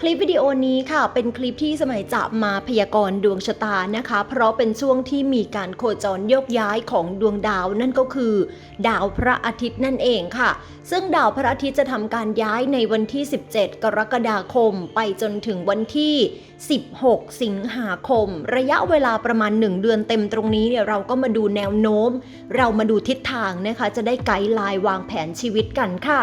คลิปวิดีโอนี้ค่ะเป็นคลิปที่สมัยจะมาพยากรณ์ดวงชะตานะคะ เพราะเป็นช่วงที่มีการโคจรโยกย้ายของดวงดาวนั่นก็คือ ดาวพระอาทิตย์นั่นเองค่ะ ซึ่งดาวพระอาทิตย์จะทำการย้ายในวันที่ 17 กรกฎาคม ไปจนถึงวันที่ 16 สิงหาคม ระยะเวลาประมาณ 1 เดือนเต็มตรงนี้เนี่ยเราก็มาดูแนวโน้ม เรามาดูทิศทางนะคะ จะได้ไกด์ไลน์วางแผนชีวิตกันค่ะ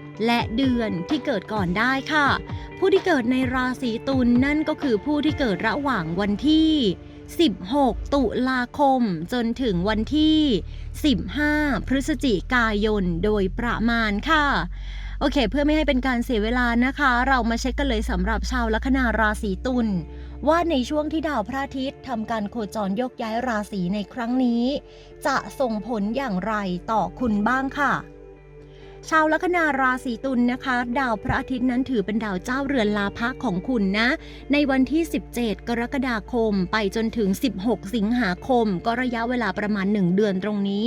และเดือนที่เกิดก่อนได้ค่ะ ผู้ที่เกิดในราศีตุลนั่นก็คือผู้ที่เกิดระหว่างวันที่ 16 ตุลาคม จนถึงวันที่ 15 พฤศจิกายนโดยประมาณค่ะโอเค เพื่อไม่ให้เป็นการเสียเวลานะคะ เรามาเช็คกันเลยสำหรับชาวลัคนาราศีตุลว่าในช่วงที่ดาวพระอาทิตย์ทำการโคจรโยกย้ายราศีในครั้งนี้ จะส่งผลอย่างไรต่อคุณบ้างค่ะ ชาวลัคนาราศีตุลนะคะ ดาวพระอาทิตย์นั้นถือเป็นดาวเจ้าเรือนลาภะของคุณนะ ในวันที่ 17 กรกฎาคม ไปจนถึง 16 สิงหาคม ก็ระยะเวลาประมาณ 1 เดือนตรงนี้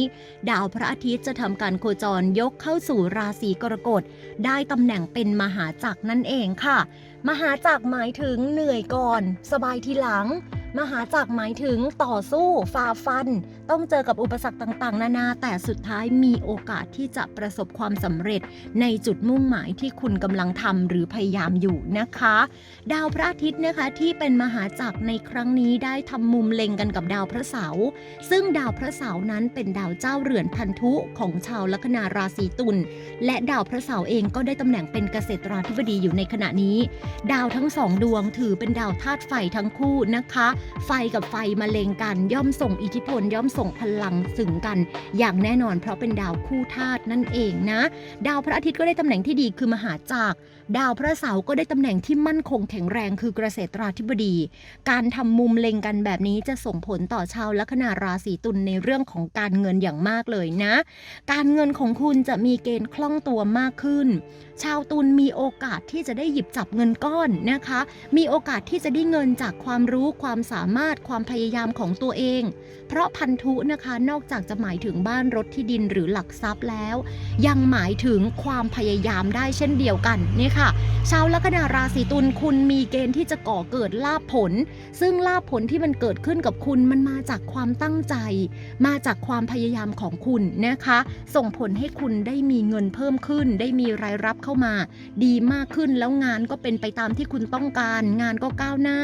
ดาวพระอาทิตย์จะทำการโคจรยกเข้าสู่ราศีกรกฎ ได้ตำแหน่งเป็นมหาจักรนั่นเองค่ะ มหาจักรหมายถึงเหนื่อยก่อน สบายทีหลังมหาจักรหมายถึงต่อสู้ฝ่าฟันต้องเจอกับอุปสรรคต่างๆ นานา แต่สุดท้ายมีโอกาสที่จะประสบความสำเร็จ ในจุดมุ่งหมายที่คุณกำลังทำหรือพยายามอยู่นะคะ ดาวพระอาทิตย์นะคะที่เป็นมหาจักรในครั้งนี้ได้ทำมุมเล็งกันกับดาวพระเสาร์ซึ่งดาวพระเสาร์นั้นเป็นดาวเจ้าเรือนพันธุของชาวลัคนาราศีตุลและดาวพระเสาร์เองก็ได้ตำแหน่งเป็นเกษตราธิบดีอยู่ในขณะนี้ ดาวทั้งสองดวงถือเป็นดาวธาตุไฟทั้งคู่นะคะ ไฟกับไฟมาเลงกันย่อมส่งอิทธิพลย่อมส่งพลังสึงกันอย่างแน่นอนเพราะเป็นดาวคู่ธาตุนั่นเองนะ ดาวพระอาทิตย์ก็ได้ตำแหน่งที่ดีคือมหาจักรดาวพระเสาร์ก็ได้ตำแหน่งที่มั่นคงแข็งแรงคือเกษตราธิบดี การทำมุมเล็งกันแบบนี้จะส่งผลต่อชาวลัคนาราศีตุลในเรื่องของการเงินอย่างมากเลยนะ การเงินของคุณจะมีเกณฑ์คล่องตัวมากขึ้น ชาวตุลมีโอกาสที่จะได้หยิบจับเงินก้อนนะคะ มีโอกาสที่จะได้เงินจากความรู้ความสามารถความพยายามของตัวเอง เพราะพันธุนะคะนอกจากจะหมายถึงบ้านรถที่ดินหรือหลักทรัพย์แล้ว ยังหมายถึงความพยายามได้เช่นเดียวกันนี่ค่ะ ชาวลัคนาราศีตุลคุณมีเกณฑ์ที่จะก่อเกิดลาภผล ซึ่งลาภผลที่มันเกิดขึ้นกับคุณมันมาจากความตั้งใจ มาจากความพยายามของคุณนะคะ ส่งผลให้คุณได้มีเงินเพิ่มขึ้น ได้มีรายรับเข้ามา ดีมากขึ้นแล้วงานก็เป็นไปตามที่คุณต้องการ งานก็ก้าวหน้า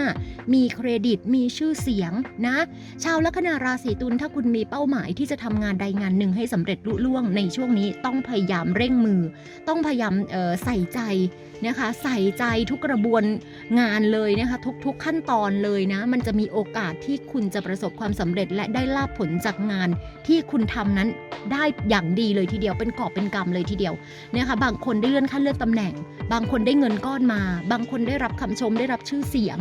มีเครดิตมีชื่อเสียงนะ ชาวลัคนาราศีตุลถ้าคุณมีเป้าหมายที่จะทำงานใดงานหนึ่งให้สำเร็จลุล่วงในช่วงนี้ต้องพยายามเร่งมือ ต้องพยายามใส่ใจนะคะใส่ใจทุกกระบวนงานเลยนะคะทุกๆขั้นตอนเลยนะ มันจะมีโอกาสที่คุณจะประสบความสำเร็จและได้ลาภผลจากงานที่คุณทำนั้นได้อย่างดีเลยทีเดียวเป็นกอบเป็นกำเลยทีเดียวนะคะบางคนได้เลื่อนขั้นเลื่อนตำแหน่ง บางคนได้เงินก้อนมา บางคนได้รับคำชมได้รับชื่อเสียง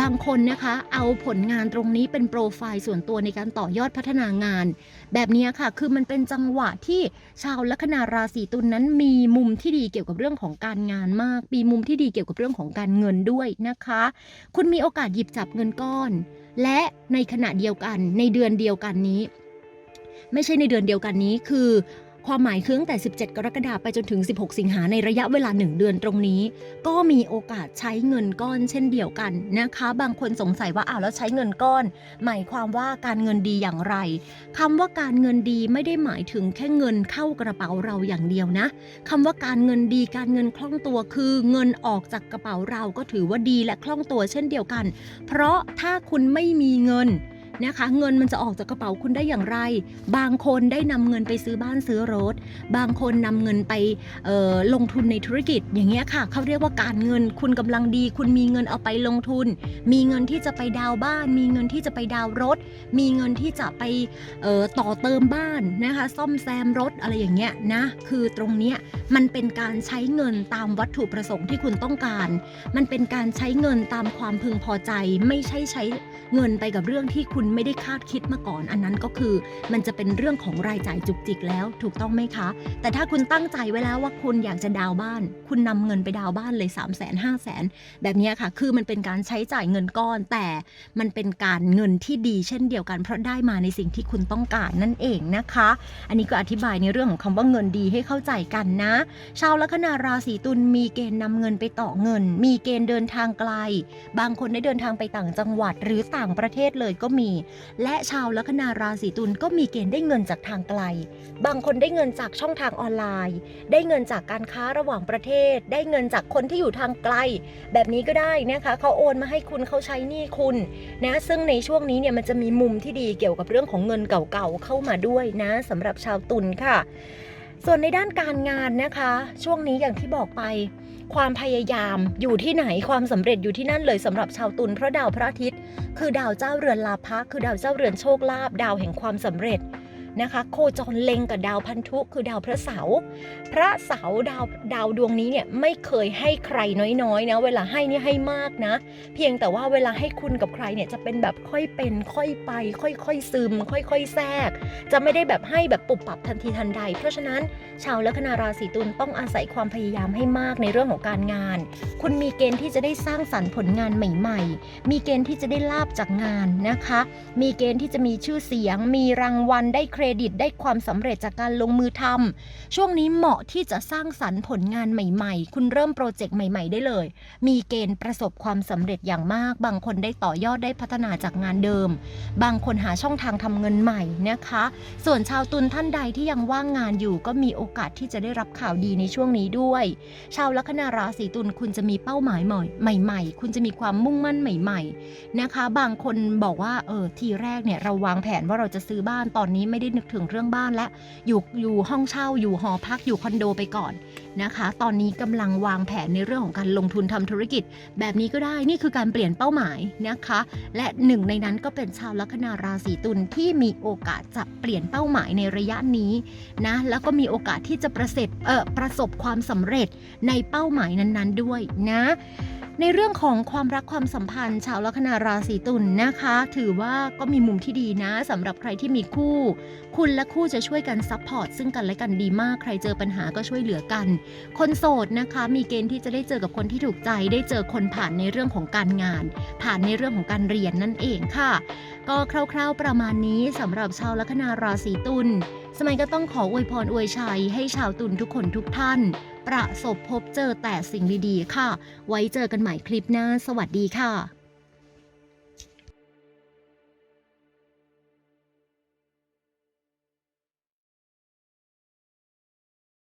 บางคนนะคะเอาผลงานตรงนี้เป็นโปรไฟล์ส่วนตัวในการต่อยอดพัฒนางาน แบบนี้ค่ะคือมันเป็นจังหวะที่ชาวลัคนาราศีตุลนนั้นมีมุมที่ดีเกี่ยวกับเรื่องของการงานมาก มีมุมที่ดีเกี่ยวกับเรื่องของการเงินด้วยนะคะ คุณมีโอกาสหยิบจับเงินก้อน และในขณะเดียวกันในเดือนเดียวกันนี้ ไม่ใช่ในเดือนเดียวกันนี้คือ ความหมายคือตั้งแต่ 17 กรกฎาคมไปจนถึง 16 สิงหาในระยะเวลา 1 เดือนตรงนี้ ก็มีโอกาสใช้เงินก้อนเช่นเดียวกันนะคะ บางคนสงสัยว่าอ้าวแล้วใช้เงินก้อน หมายความว่าการเงินดีอย่างไรคำว่าการเงินดีไม่ได้หมายถึงแค่เงินเข้ากระเป๋าเราอย่างเดียวนะคำว่าการเงินดีการเงินคล่องตัวคือเงินออกจากกระเป๋าเราก็ถือว่าดีและคล่องตัวเช่นเดียวกัน เพราะถ้าคุณไม่มีเงิน นะคะ เงินมันจะออกจากกระเป๋าคุณได้อย่างไร บางคนได้นำเงินไปซื้อบ้านซื้อรถ บางคนนำเงินไปลงทุนในธุรกิจอย่างเงี้ยค่ะเขาเรียกว่าการเงินคุณกำลังดี คุณมีเงินเอาไปลงทุน มีเงินที่จะไปดาวบ้าน มีเงินที่จะไปดาวรถ มีเงินที่จะไปต่อเติมบ้านนะคะ ซ่อมแซมรถอะไรอย่างเงี้ยนะคือตรงเนี้ยมันเป็นการใช้เงินตามวัตถุประสงค์ที่คุณต้องการ มันเป็นการใช้เงินตามความพึงพอใจไม่ใช่ใช้ เงินไปกับเรื่องที่คุณไม่ได้คาดคิดมาก่อน อันนั้นก็คือ มันจะเป็นเรื่องของรายจ่ายจุกจิกแล้วถูกต้องไหมคะ แต่ถ้าคุณตั้งใจไว้แล้วว่าคุณอยากจะดาวบ้าน คุณนำเงินไปดาวบ้านเลย3 0 0 0 0 0 5 0 0 0 0แบบนี้ค่ะ คือมันเป็นการใช้จ่ายเงินก้อน แต่มันเป็นการเงินที่ดีเช่นเดียวกัน เพราะได้มาในสิ่งที่คุณต้องการนั่นเองนะคะ อันนี้ก็อธิบายในเรื่องของคำว่าเงินดีให้เข้าใจกันนะ ชาวลัคนาราศีตุลมีเกณฑ์นำเงินไปต่อเงิน มีเกณฑ์เดินทางไกล บางคนได้เดินทางไปต่างจังหวัดหรือต่างประเทศเลยก็มี และชาวลัคนาราศีตุลก็มีเกณฑ์ได้เงินจากทางไกล บางคนได้เงินจากช่องทางออนไลน์ ได้เงินจากการค้าระหว่างประเทศ ได้เงินจากคนที่อยู่ทางไกล แบบนี้ก็ได้นะคะเขาโอนมาให้คุณเขาใช้หนี้คุณนะซึ่งในช่วงนี้เนี่ยมันจะมีมุมที่ดีเกี่ยวกับเรื่องของเงินเก่าๆเข้ามาด้วยนะสำหรับชาวตุลค่ะ ส่วนในด้านการงานนะคะ ช่วงนี้อย่างที่บอกไป ความพยายามอยู่ที่ไหนความสำเร็จอยู่ที่นั่นเลยสำหรับชาวตุลเพราะดาวพระอาทิตย์ คือดาวเจ้าเรือนลาภะคือดาวเจ้าเรือนโชคลาภดาวแห่งความสำเร็จ นะคะ โคจรเล็งกับดาวพันธุคือดาวพระเสาร์พระเสาร์ดาวดาวดวงนี้เนี่ยไม่เคยให้ใครน้อยๆนะเวลาให้นี่ให้มากนะ เพียงแต่ว่าเวลาให้คุณกับใครเนี่ยจะเป็นแบบค่อยเป็นค่อยไป ค่อยๆซึม ค่อยๆแทรก จะไม่ได้แบบให้แบบปุบปับทันทีทันใด เพราะฉะนั้นชาวลัคนาราศีตุลต้องอาศัยความพยายามให้มากในเรื่องของการงาน คุณมีเกณฑ์ที่จะได้สร้างสรรค์ผลงานใหม่ ๆ มีเกณฑ์ที่จะได้ลาบจากงานนะคะ มีเกณฑ์ที่จะมีชื่อเสียง มีรางวัลได้เครดิตได้ความสำเร็จจากการลงมือทำช่วงนี้เหมาะที่จะสร้างสรรค์ผลงานใหม่ ๆ คุณเริ่มโปรเจกต์ใหม่ ๆ ได้เลย มีเกณฑ์ประสบความสำเร็จอย่างมาก บางคนได้ต่อยอดได้พัฒนาจากงานเดิม บางคนหาช่องทางทำเงินใหม่นะคะ ส่วนชาวตุลท่านใดที่ยังว่างงานอยู่ ก็มีโอกาสที่จะได้รับข่าวดีในช่วงนี้ด้วย ชาวลัคนาราศีตุลคุณจะมีเป้าหมายใหม่ใหม่ๆคุณจะมีความมุ่งมั่นใหม่ ๆ นะคะ บางคนบอกว่าเออทีแรกเนี่ยเราวางแผนว่าเราจะซื้อบ้านตอนนี้ไม่ได้นึกถึงเรื่องบ้านและ อยู่อยู่ห้องเช่าอยู่หอพักอยู่คอนโดไปก่อนนะคะ ตอนนี้กำลังวางแผนในเรื่องของการลงทุนทำธุรกิจ แบบนี้ก็ได้นี่คือการเปลี่ยนเป้าหมายนะคะ และหนึ่งในนั้นก็เป็นชาวลัคนาราศีตุลที่มีโอกาสจะเปลี่ยนเป้าหมายในระยะนี้นะแล้วก็มีโอกาสที่จะประสบเออประสบความสำเร็จในเป้าหมายนั้นๆด้วยนะ ในเรื่องของความรักความสัมพันธ์ ชาวลัคนาราศีตุลนะคะ ถือว่าก็มีมุมที่ดีนะสำหรับใครที่มีคู่ คุณและคู่จะช่วยกันซัพพอร์ตซึ่งกันและกันดีมากใครเจอปัญหาก็ช่วยเหลือกัน คนโสดนะคะ มีเกณฑ์ที่จะได้เจอกับคนที่ถูกใจ ได้เจอคนผ่านในเรื่องของการงาน ผ่านในเรื่องของการเรียนนั่นเองค่ะ ก็คร่าวๆประมาณนี้สำหรับชาวลัคนาราศีตุล สมัยก็ต้องขออวยพรอวยชัยให้ชาวตุนทุกคนทุกท่าน ประสบพบเจอแต่สิ่งดีๆ ค่ะ ไว้เจอกันใหม่คลิปหน้า สวัสดีค่ะ